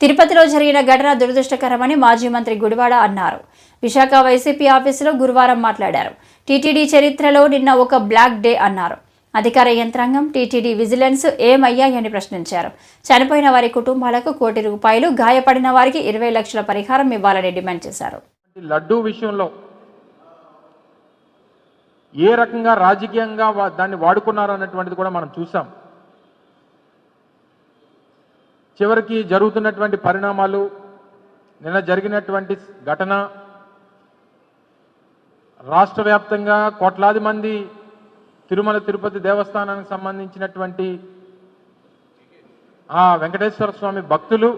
తిరుపతిలో జరిగిన ఘటన దురదృష్టకరమని మాజీ మంత్రి గుడివాడ అన్నారు. విశాఖ వైసీపీ ఆఫీసులో గురువారం మాట్లాడారు. టీటీడీ చరిత్రలో నిన్న ఒక బ్లాక్ డే అన్నారు. అధికార యంత్రాంగం టీటీడీ విజిలెన్స్ ఏమయ్యాయని ప్రశ్నించారు. చనిపోయిన వారి కుటుంబాలకు కోటి రూపాయలు గాయపడిన వారికి ఇరవై లక్షల పరిహారం ఇవ్వాలని డిమాండ్ చేశారు. లడ్డూ విషయంలో ఏ రకంగా రాజకీయంగా దాన్ని వాడుకున్నారు అన్నటువంటిది కూడా మనం చూసాం. చివరికి జరుగుతున్నటువంటి పరిణామాలు నిన్న జరిగినటువంటి ఘటన రాష్ట్ర వ్యాప్తంగా కోట్లాది మంది తిరుమల తిరుపతి దేవస్థానానికి సంబంధించినటువంటి ఆ వెంకటేశ్వర స్వామి భక్తులు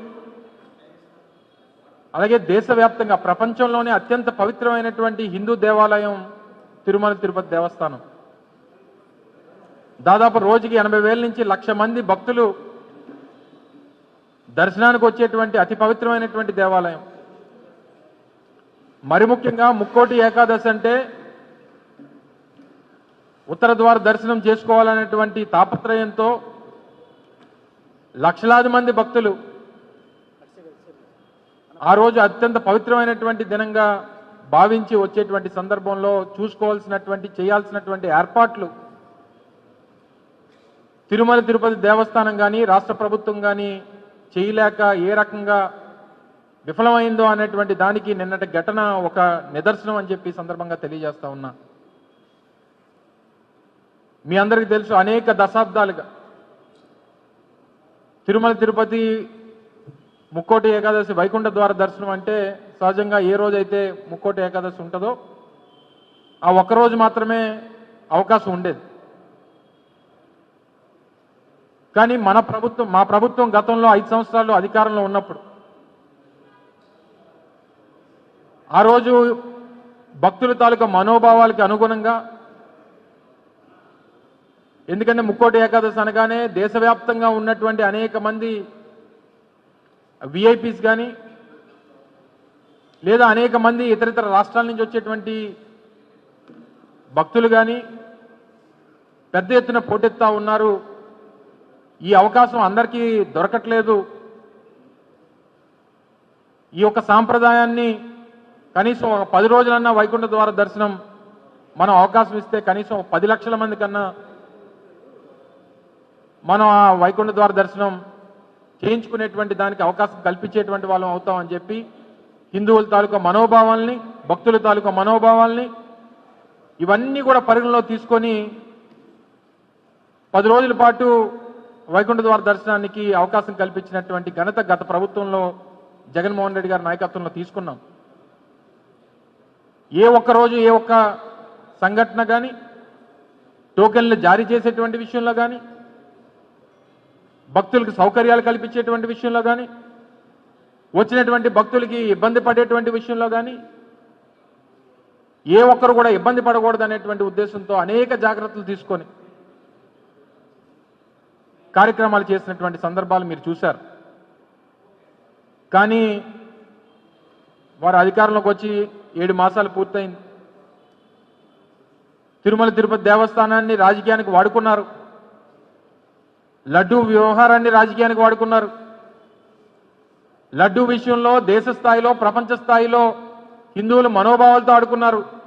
అలాగే దేశవ్యాప్తంగా ప్రపంచంలోనే అత్యంత పవిత్రమైనటువంటి హిందూ దేవాలయం తిరుమల తిరుపతి దేవస్థానం. దాదాపు రోజుకి ఎనభై వేల నుంచి లక్ష మంది భక్తులు దర్శనానికి వచ్చేటువంటి అతి పవిత్రమైనటువంటి దేవాలయం. మరి ముఖ్యంగా ముక్కోటి ఏకాదశి అంటే ఉత్తర ద్వార దర్శనం చేసుకోవాలనేటువంటి తాపత్రయంతో లక్షలాది మంది భక్తులు ఆ రోజు అత్యంత పవిత్రమైనటువంటి దినంగా భావించి వచ్చేటువంటి సందర్భంలో చూసుకోవాల్సినటువంటి చేయాల్సినటువంటి ఏర్పాట్లు తిరుమల తిరుపతి దేవస్థానం కానీ రాష్ట్ర ప్రభుత్వం కానీ చేయలేక ఏ రకంగా విఫలమైందో అనేటువంటి దానికి నిన్నటి ఘటన ఒక నిదర్శనం అని చెప్పి సందర్భంగా తెలియజేస్తా ఉన్నా. మీ అందరికీ తెలుసు అనేక దశాబ్దాలుగా తిరుమల తిరుపతి ముక్కోటి ఏకాదశి వైకుంఠ ద్వార దర్శనం అంటే సహజంగా ఏ రోజైతే ముక్కోటి ఏకాదశి ఉంటుందో ఆ ఒక్కరోజు మాత్రమే అవకాశం ఉండేది. కానీ మన ప్రభుత్వం మా ప్రభుత్వం గతంలో ఐదు సంవత్సరాలు అధికారంలో ఉన్నప్పుడు. ఆ రోజు భక్తుల తాలూకా మనోభావాలకి అనుగుణంగా ఎందుకంటే ముక్కోటి ఏకాదశి అనగానే దేశవ్యాప్తంగా ఉన్నటువంటి అనేక మంది విఐపీస్ కానీ లేదా అనేక మంది ఇతరితర రాష్ట్రాల నుంచి వచ్చేటువంటి భక్తులు కానీ పెద్ద ఎత్తున పోటెత్తా ఉన్నారు ఈ అవకాశం అందరికీ దొరకట్లేదు. ఈ యొక్క సాంప్రదాయాన్ని కనీసం ఒక పది రోజులన్నా వైకుంఠ ద్వార దర్శనం మనం అవకాశం ఇస్తే కనీసం పది లక్షల మంది కన్నా మనం ఆ వైకుంఠ ద్వార దర్శనం చేయించుకునేటువంటి దానికి అవకాశం కల్పించేటువంటి వాళ్ళం అవుతామని చెప్పి హిందువుల తాలూకా మనోభావాల్ని భక్తుల తాలూకా మనోభావాల్ని ఇవన్నీ కూడా పరిగణలో తీసుకొని పది రోజుల పాటు వైకుంఠ ద్వార దర్శనానికి అవకాశం కల్పించినటువంటి ఘనత గత ప్రభుత్వంలో జగన్మోహన్ రెడ్డి గారి నాయకత్వంలో తీసుకున్నాం. ఏ ఒక్క రోజు ఏ ఒక్క సంఘటన కానీ టోకెన్లు జారీ చేసేటువంటి విషయంలో కానీ భక్తులకు సౌకర్యాలు కల్పించేటువంటి విషయంలో కానీ వచ్చినటువంటి భక్తులకి ఇబ్బంది పడేటువంటి విషయంలో కానీ ఏ ఒక్కరు కూడా ఇబ్బంది పడకూడదు అనేటువంటి ఉద్దేశంతో అనేక జాగ్రత్తలు తీసుకొని కార్యక్రమాలు చేసినటువంటి సందర్భాలు మీరు చూశారు. కానీ వారు అధికారంలోకి వచ్చి ఏడు మాసాలు పూర్తయింది. తిరుమల తిరుపతి దేవస్థానాన్ని రాజకీయానికి వాడుకున్నారు. లడ్డూ వ్యవహారాన్ని రాజకీయానికి వాడుకున్నారు. లడ్డూ విషయంలో దేశ స్థాయిలో ప్రపంచ స్థాయిలో హిందువుల మనోభావాలతో ఆడుకున్నారు.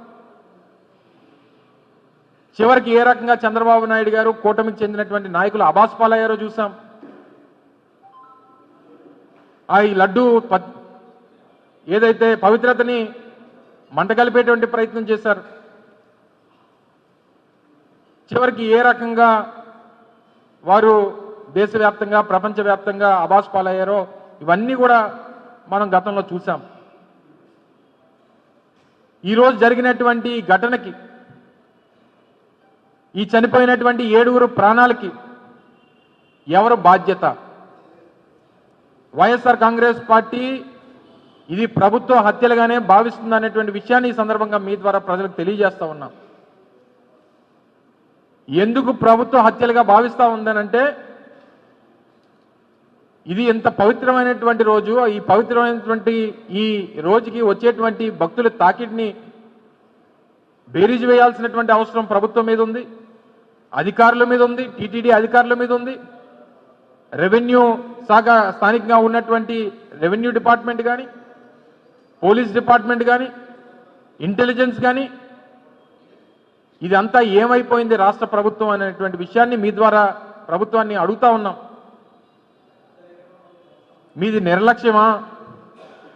చివరికి ఏ రకంగా చంద్రబాబు నాయుడు గారు కూటమికి చెందినటువంటి నాయకులు అబాస్పాలయ్యారో చూసాం. ఆ ఈ లడ్డు ఏదైతే పవిత్రతని మంటగలిపేటువంటి ప్రయత్నం చేశారు. చివరికి ఏ రకంగా వారు దేశవ్యాప్తంగా ప్రపంచవ్యాప్తంగా అబాస్ పాలయ్యారో ఇవన్నీ కూడా మనం గతంలో చూసాం. ఈరోజు జరిగినటువంటి ఘటనకి ఈ చనిపోయినటువంటి ఏడుగురు ప్రాణాలకి ఎవరు బాధ్యత? వైఎస్ఆర్ కాంగ్రెస్ పార్టీ ఇది ప్రభుత్వ హత్యలుగానే భావిస్తుంది అనేటువంటి విషయాన్ని ఈ సందర్భంగా మీ ద్వారా ప్రజలకు తెలియజేస్తా ఉన్నాం. ఎందుకు ప్రభుత్వ హత్యలుగా భావిస్తూ ఉందనంటే ఇది ఎంత పవిత్రమైనటువంటి రోజు ఈ పవిత్రమైనటువంటి ఈ రోజుకి వచ్చేటువంటి భక్తుల తాకిడిని బేరీజు వేయాల్సినటువంటి అవసరం ప్రభుత్వం మీద ఉంది. అధికారుల మీద ఉంది టీటీడీ అధికారుల మీద ఉంది. రెవెన్యూ శాఖ స్థానికంగా ఉన్నటువంటి రెవెన్యూ డిపార్ట్మెంట్ కానీ పోలీస్ డిపార్ట్మెంట్ కానీ ఇంటెలిజెన్స్ కానీ ఇదంతా ఏమైపోయింది రాష్ట్ర ప్రభుత్వం అనేటువంటి విషయాన్ని మీ ద్వారా ప్రభుత్వాన్ని అడుగుతా ఉన్నాం. మీది నిర్లక్ష్యమా?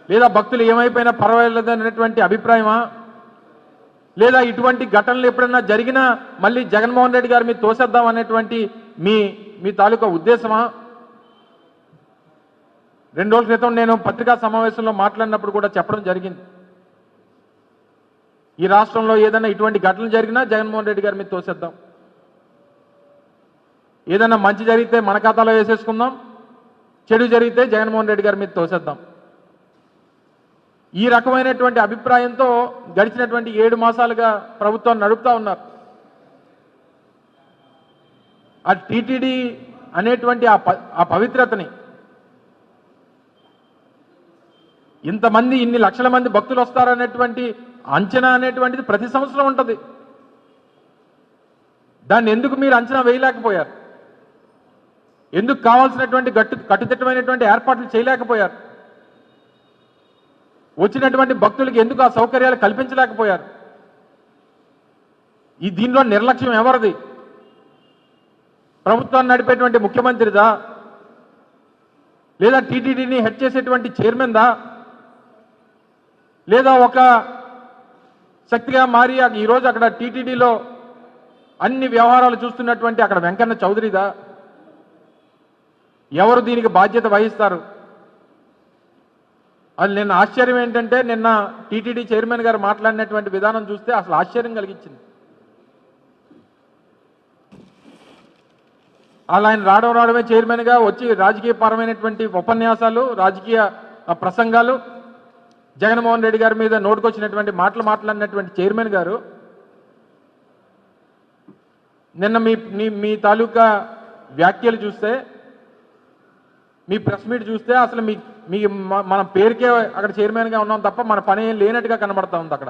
లేదా భక్తులు ఏమైపోయినా పర్వాలేదు అనేటువంటి అభిప్రాయమా? లేదా ఇటువంటి ఘటనలు ఎప్పుడన్నా జరిగినా మళ్ళీ జగన్మోహన్ రెడ్డి గారు మీరు తోసేద్దాం అనేటువంటి మీ మీ తాలూకా ఉద్దేశమా? రెండు రోజుల క్రితం నేను పత్రికా సమావేశంలో మాట్లాడినప్పుడు కూడా చెప్పడం జరిగింది. ఈ రాష్ట్రంలో ఏదైనా ఇటువంటి ఘటనలు జరిగినా జగన్మోహన్ రెడ్డి గారు మీద తోసేద్దాం. ఏదైనా మంచి జరిగితే మన ఖాతాలో వేసేసుకుందాం. చెడు జరిగితే జగన్మోహన్ రెడ్డి గారి మీద తోసేద్దాం. ఈ రకమైనటువంటి అభిప్రాయంతో గడిచినటువంటి ఏడు మాసాలుగా ప్రభుత్వాన్ని నడుపుతా ఉన్నారు. ఆ టీటీడీ అనేటువంటి ఆ ప- ఆ పవిత్రతని ఇంతమంది ఇన్ని లక్షల మంది భక్తులు వస్తారనేటువంటి అంచనా అనేటువంటిది ప్రతి సంవత్సరం ఉంటుంది. దాన్ని ఎందుకు మీరు అంచనా వేయలేకపోయారు? ఎందుకు కావాల్సినటువంటి గట్టు కట్టుదిట్టమైనటువంటి ఏర్పాట్లు చేయలేకపోయారు? వచ్చినటువంటి భక్తులకి ఎందుకు ఆ సౌకర్యాలు కల్పించలేకపోయారు? ఈ దీనిలో నిర్లక్ష్యం ఎవరిది? ప్రభుత్వాన్ని నడిపేటువంటి ముఖ్యమంత్రిదా? లేదా టీటీడీని హెడ్ చేసేటువంటి చైర్మన్దా? లేదా ఒక శక్తిగా మారి ఈరోజు అక్కడ టీటీడీలో అన్ని వ్యవహారాలు చూస్తున్నటువంటి అక్కడ వెంకన్న చౌదరిదా? ఎవరు దీనికి బాధ్యత వహిస్తారు? అది నిన్న ఆశ్చర్యం ఏంటంటే నిన్న టీటీడీ చైర్మన్ గారు మాట్లాడినటువంటి విధానం చూస్తే అసలు ఆశ్చర్యం కలిగించింది. అలా ఆయన రావడం రావడమే చైర్మన్గా వచ్చి రాజకీయపరమైనటువంటి ఉపన్యాసాలు రాజకీయ ప్రసంగాలు జగన్మోహన్ రెడ్డి గారి మీద నోటుకొచ్చినటువంటి మాటలు మాట్లాడినటువంటి చైర్మన్ గారు నిన్న మీ మీ- మీ తాలూకా వ్యాఖ్యలు చూస్తే మీ ప్రెస్ మీట్ చూస్తే అసలు మీ మీ మన పేరుకే అక్కడ చైర్మన్గా ఉన్నాం తప్ప మన పని ఏం లేనట్టుగా కనబడతా ఉంది అక్కడ.